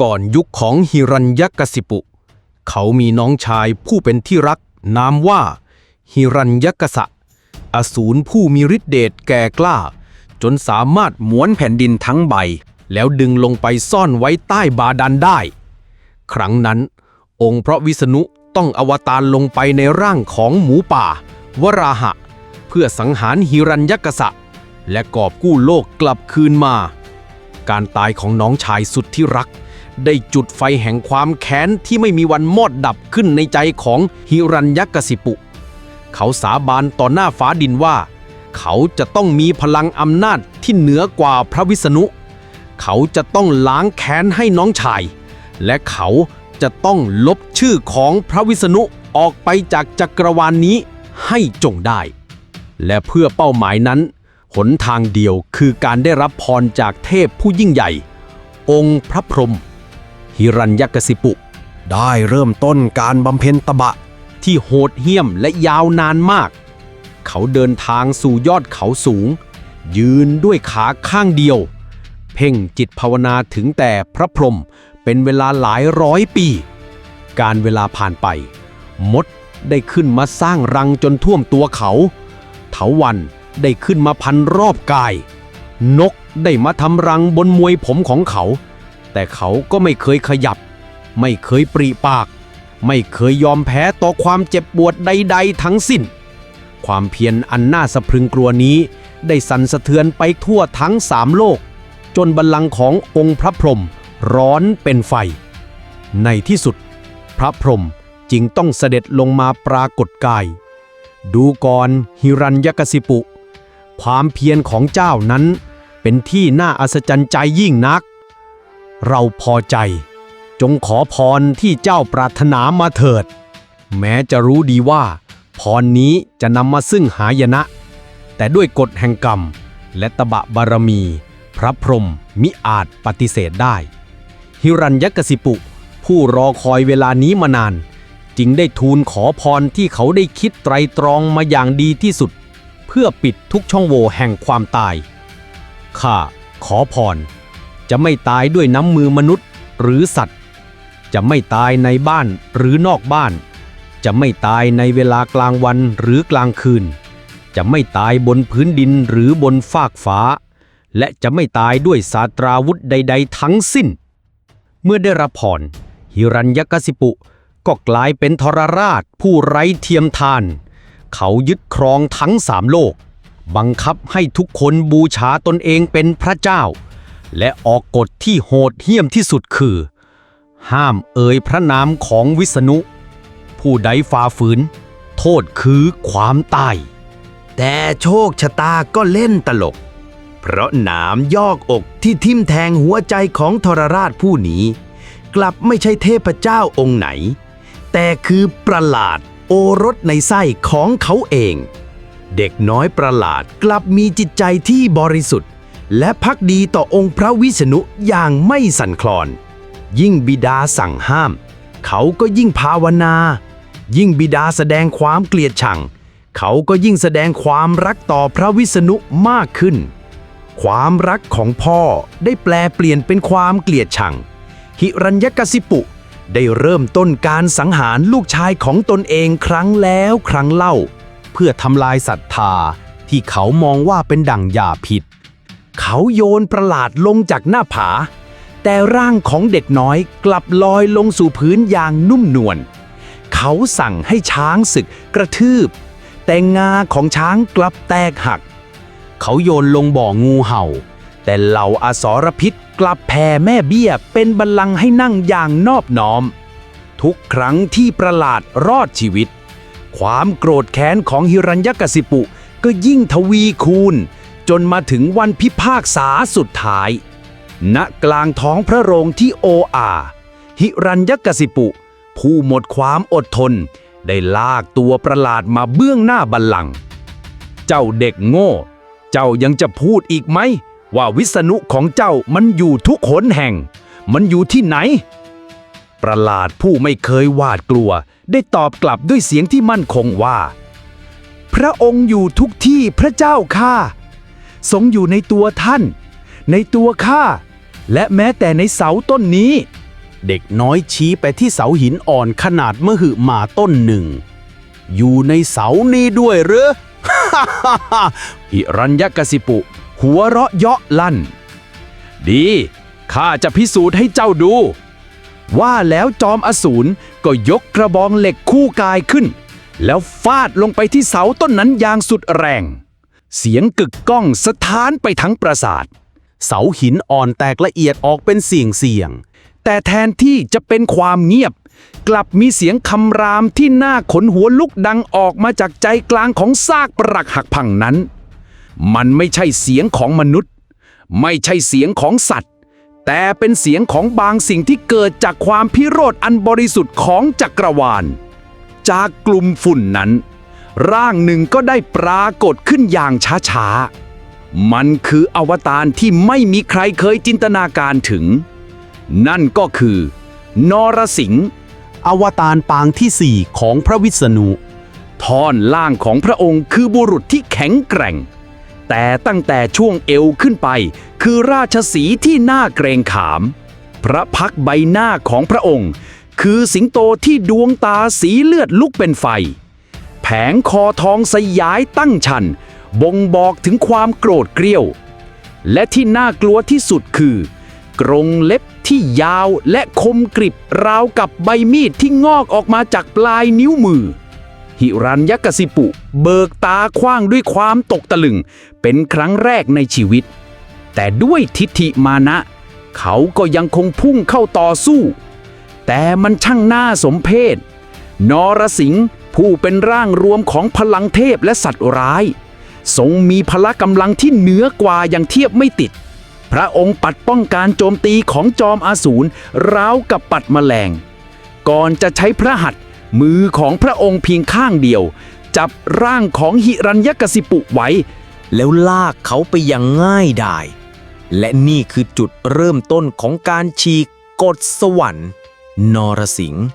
ก่อนยุคของฮิรัญยกสิปุ เขามีน้องชายผู้เป็นที่รัก นามว่า ฮิรัญยกสะอสูรผู้มีฤทธิเดชแก่กล้า จนสามารถม้วนแผ่นดินทั้งใบ แล้วดึงลงไปซ่อนไว้ใต้บาดาลได้ ครั้งนั้น องค์พระวิษณุต้องอวตารลงไปในร่างของหมูป่า วราหะ เพื่อสังหารฮิรัญยกษะ และกอบกู้โลกกลับคืนมา การตายของน้องชายสุดที่รัก ได้จุดไฟแห่งความแค้นที่ไม่มีวันมอดดับขึ้นในใจของฮิรัญยกสิปุ เขาสาบานต่อหน้าฟ้าดินว่า เขาจะต้องมีพลังอำนาจที่เหนือกว่าพระวิษณุ เขาจะต้องล้างแค้นให้น้องชาย และเขาจะต้องลบชื่อของพระวิษณุออกไปจากจักรวาลนนี้ให้จงได้ และเพื่อเป้าหมายนั้น หนทางเดียวคือการได้รับพรจากเทพผู้ยิ่งใหญ่ องค์พระพรหม ฮิรัญยกสิปุ ได้เริ่มต้นการบำเพ็ญตบะที่โหดเหี้ยมและยาวนานมาก เขาเดินทางสู่ยอดเขาสูง ยืนด้วยขาข้างเดียว เพ่งจิตภาวนาถึงแต่พระพรหมเป็นเวลาหลายร้อยปี การเวลาผ่านไป มดได้ขึ้นมาสร้างรังจนท่วมตัวเขา เถาวันได้ขึ้นมาพันรอบกาย นกได้มาทำรังบนมวยผมของเขา แต่เขาก็ไม่เคยขยับ ไม่เคยปรีปาก ไม่เคยยอมแพ้ต่อความเจ็บปวดใด ๆ ทั้งสิ้น ความเพียรอันน่าสะพรึงกลัวนี้ ได้สั่นสะเทือนไปทั่วทั้งสามโลก จนบัลลังก์ขององค์พระพรหมร้อนเป็นไฟ ในที่สุด พระพรหมจึงต้องเสด็จลงมาปรากฏกาย ดูก่อนฮิรัญยกสิปุ ความเพียรของเจ้านั้นเป็นที่น่าอัศจรรย์ใจยิ่งนัก เราพอใจ จงขอพรที่เจ้าปรารถนามาเถิด แม้จะรู้ดีว่า พรนี้จะนำมาซึ่งหายนะ แต่ด้วยกฎแห่งกรรม และตบะบารมี พระพรหมมิอาจปฏิเสธได้ฮิรัญยกสิปุ ผู้รอคอยเวลานี้มานาน จึงได้ทูลขอพรที่เขาได้คิดไตรตรองมาอย่างดีที่สุด เพื่อปิดทุกช่องโหว่แห่งความตายข้าขอพร จะไม่ตายด้วยน้ำมือมนุษย์หรือสัตว์ จะไม่ตายในบ้านหรือนอกบ้าน จะไม่ตายในเวลากลางวันหรือกลางคืน จะไม่ตายบนพื้นดินหรือบนฟากฟ้า และจะไม่ตายด้วยสาตราวุธใด ๆ ทั้งสิ้น เมื่อได้รับพรฮิรัญยกสิปุก็กลายเป็นทรราชผู้ไร้เทียมทาน เขายึดครองทั้งสามโลก บังคับให้ทุกคนบูชาตนเองเป็นพระเจ้า และออกกฎที่โหดเหี้ยมที่สุดคือ ห้ามเอ่ยพระนามของวิษณุ ผู้ใดฝ่าฝืน โทษคือความตาย แต่โชคชะตาก็เล่นตลก เพราะหนามยอกอกที่ทิ่มแทงหัวใจของทรราชผู้นี้ กลับไม่ใช่เทพเจ้าองค์ไหน แต่คือประหลาดโอรสในไส้ของเขาเอง เด็กน้อยประหลาดกลับมีจิตใจที่บริสุทธิ์ และพักดีต่อองค์พระวิษณุอย่างไม่สั่นคลอน ยิ่งบิดาสั่งห้าม เขาก็ยิ่งภาวนา ยิ่งบิดาแสดงความเกลียดชัง เขาก็ยิ่งแสดงความรักต่อพระวิษณุมากขึ้น ความรักของพ่อได้แปลเปลี่ยนเป็นความเกลียดชัง หิรัญยกสิปุได้เริ่มต้นการสังหารลูกชายของตนเองครั้งแล้วครั้งเล่า เพื่อทำลายศรัทธาที่เขามองว่าเป็นดั่งยาพิษ เขาโยนประหลาดลงจากหน้าผา แต่ร่างของเด็กน้อยกลับลอยลงสู่พื้นอย่างนุ่มนวล เขาสั่งให้ช้างศึกกระทืบ แต่งาของช้างกลับแตกหัก เขาโยนลงบ่องูเห่า แต่เหล่าอสรพิษกลับแผ่แม่เบี้ยเป็นบัลลังก์ให้นั่งอย่างนอบน้อม ทุกครั้งที่ประหลาดรอดชีวิต ความโกรธแค้นของฮิรัญยกสิปุก็ยิ่งทวีคูณ จนมาถึงวันพิพากษาสุดท้าย ณกลางท้องพระโรงที่โออาหิรัญยกสิปุ ผู้หมดความอดทน ได้ลากตัวประหลาดมาเบื้องหน้าบัลลังก์เจ้าเด็กโง่ เจ้ายังจะพูดอีกไหม ว่าวิษณุของเจ้ามันอยู่ทุกหนแห่ง มันอยู่ที่ไหน ประหลาดผู้ไม่เคยหวาดกลัว ได้ตอบกลับด้วยเสียงที่มั่นคงว่า พระองค์อยู่ทุกที่พระเจ้าข้า ทรงอยู่ในตัวท่าน ในตัวข้า และแม้แต่ในเสาต้นนี้ เด็กน้อยชี้ไปที่เสาหินอ่อนขนาดมหึมาต้นหนึ่ง อยู่ในเสานี้ด้วยหรือหิรัญยกสิปุ หัวเราะเยาะลั่น ดีข้าจะพิสูจน์ให้เจ้าดู ว่าแล้วจอมอสูรก็ยกกระบองเหล็กคู่กายขึ้น แล้วฟาดลงไปที่เสาต้นนั้นอย่างสุดแรง เสียงกึกก้องสถานไปทั้งปราสาท เสาหินอ่อนแตกละเอียดออกเป็นเสียงเสียง แต่แทนที่จะเป็นความเงียบ กลับมีเสียงคำรามที่หน่าขนหัวลุกดังออกมาจากใจกลางของซากปรักหักพังนั้น มันไม่ใช่เสียงของมนุษย์ ไม่ใช่เสียงของสัตว์ แต่เป็นเสียงของบางสิ่งที่เกิดจากความพิโรธอันบริสุทธิ์ของจักรวาล จากกลุ่มฝุ่นนั้น ร่างหนึ่งก็ได้ปรากฏขึ้นอย่างช้าๆ มันคืออวตารที่ไม่มีใครเคยจินตนาการถึง นั่นก็คือนรสิงห์อวตารปางที่สี่ของพระวิษณุท่อนล่างของพระองค์คือบุรุษที่แข็งแกร่ง แต่ตั้งแต่ช่วงเอวขึ้นไป คือราชสีที่น่าเกรงขาม พระพักใบหน้าของพระองค์ คือสิงโตที่ดวงตาสีเลือดลุกเป็นไฟ แผงคอทองสยายตั้งชัน บ่งบอกถึงความโกรธเกรี้ยว และที่น่ากลัวที่สุดคือ กรงเล็บที่ยาวและคมกริบราวกับใบมีดที่งอกออกมาจากปลายนิ้วมือ หิรัญยกสิปุ เบิกตาคว้างด้วยความตกตะลึง เป็นครั้งแรกในชีวิต แต่ด้วยทิฏฐิมานะ เขาก็ยังคงพุ่งเข้าต่อสู้ แต่มันช่างน่าสมเพชนรสิงห์ ผู้เป็นร่างรวมของพลังเทพและสัตว์ร้าย ทรงมีพละกำลังที่เหนือกว่าอย่างเทียบไม่ติด พระองค์ปัดป้องการโจมตีของจอมอาสูรราวกับปัดแมลง ก่อนจะใช้พระหัตถ์มือของพระองค์เพียงข้างเดียว จับร่างของหิรัญยกสิปุไว้ แล้วลากเขาไปอยังง่ายดายและนี่คือจุดเริ่มต้นของการฉีกกฎสวรรค์ นรสิงห์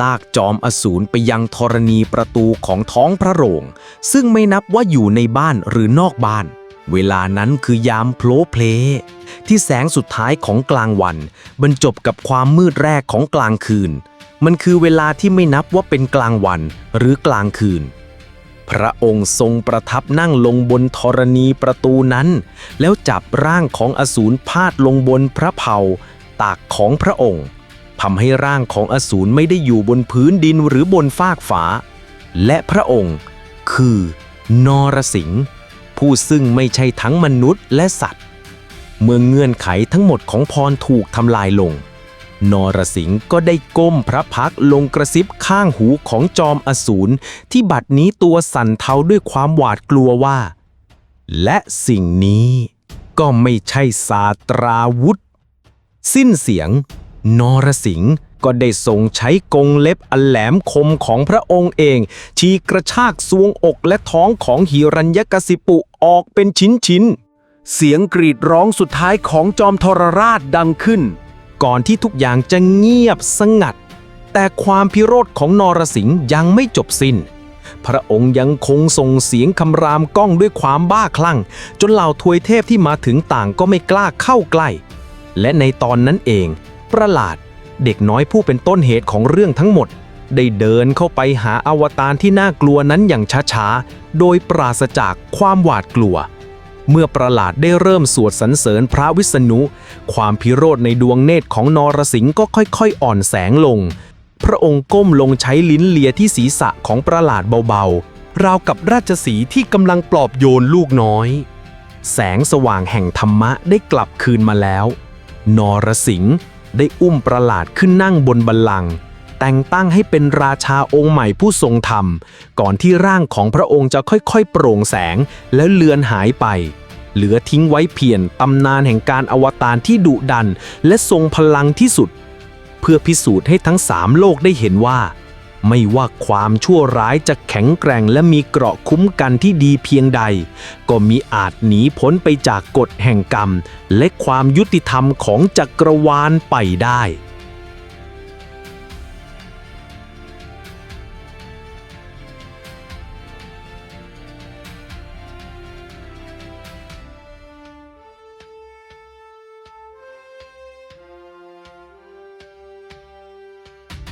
ลากจอมอสูรไปยังธรณีประตูของท้องพระโรง ซึ่งไม่นับว่าอยู่ในบ้านหรือนอกบ้าน เวลานั้นคือยามโผลเพล ที่แสงสุดท้ายของกลางวัน บรรจบกับความมืดแรกของกลางคืน มันคือเวลาที่ไม่นับว่าเป็นกลางวันหรือกลางคืน พระองค์ทรงประทับนั่งลงบนธรณีประตูนั้น แล้วจับร่างของอสูรพาดลงบนพระเพาตากของพระองค์ ทำให้ร่างของอสูรไม่ได้อยู่บนพื้นดินหรือบนฟากฟ้าและพระองค์ คือนรสิงห์ผู้ซึ่งไม่ใช่ทั้งมนุษย์และสัตว์ เมื่อเงื่อนไขทั้งหมดของพรถูกทำลายลง นรสิงห์ก็ได้ก้มพระพักลงกระซิบข้างหูของจอมอสูรที่บัดนี้ตัวสั่นเทาด้วยความหวาดกลัวว่า และสิ่งนี้ก็ไม่ใช่ศาสตราวุธ สิ้นเสียง นรสิงห์ก็ได้ทรงใช้กงเล็บอันแหลมคมของพระองค์เอง ชีกระชากสวงอกและท้องของหิรัญยกสิปุออกเป็นชิ้นๆ เสียงกรีดร้องสุดท้ายของจอมทรราชดังขึ้น ก่อนที่ทุกอย่างจะเงียบสงัด แต่ความพิโรธของนรสิงห์ยังไม่จบสิ้น พระองค์ยังคงส่งเสียงคำรามก้องด้วยความบ้าคลั่ง จนเหล่าทวยเทพที่มาถึงต่างก็ไม่กล้าเข้าใกล้ และในตอนนั้นเอง ประหลาด เด็กน้อยผู้เป็นต้นเหตุของเรื่องทั้งหมด ได้เดินเข้าไปหาอวตารที่น่ากลัวนั้นอย่างช้าๆ โดยปราศจากความหวาดกลัว เมื่อประหลาดได้เริ่มสวดสรรเสริญพระวิษณุ ความพิโรธในดวงเนตรของนรสิงห์ก็ค่อยๆ อ่อนแสงลง พระองค์ก้มลงใช้ลิ้นเลียที่ศีรษะของประหลาดเบาๆ ราวกับราชสีห์ที่กำลังปลอบโยนลูกน้อยแสงสว่างแห่งธรรมะได้กลับคืนมาแล้ว นรสิงห์ ได้อุ้มประหลาดขึ้นนั่งบนบัลลังก์แต่งตั้งให้เป็นราชาองค์ใหม่ผู้ทรงธรรม ก่อนที่ร่างของพระองค์จะค่อยๆ โปร่งแสงแล้วเลือนหายไป เหลือทิ้งไว้เพียงตำนานแห่งการอวตารที่ดุดัน และทรงพลังที่สุด เพื่อพิสูจน์ให้ทั้งสามโลกได้เห็นว่า ไม่ว่าความชั่วร้ายจะแข็งแกร่งและมีเกราะคุ้มกันที่ดีเพียงใด ก็มีอาจหนีพ้นไปจากกฎแห่งกรรม และความยุติธรรมของจักรวาลไปได้